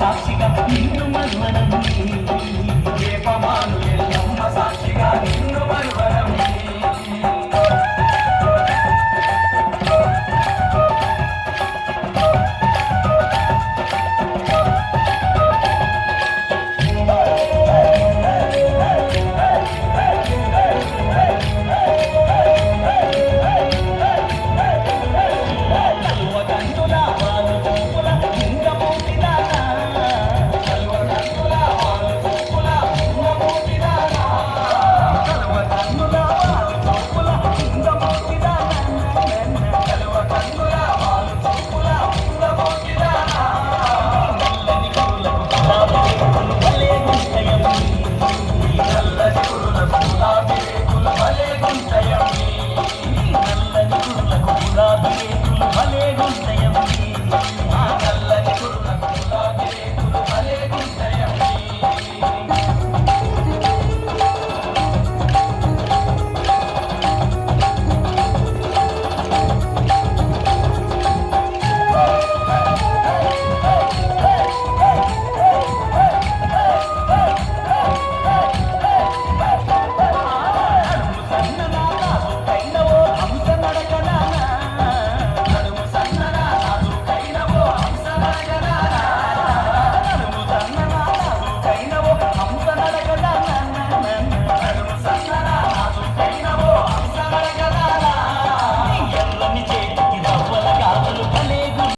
సాక్షిగా నిన్ను మన్మనను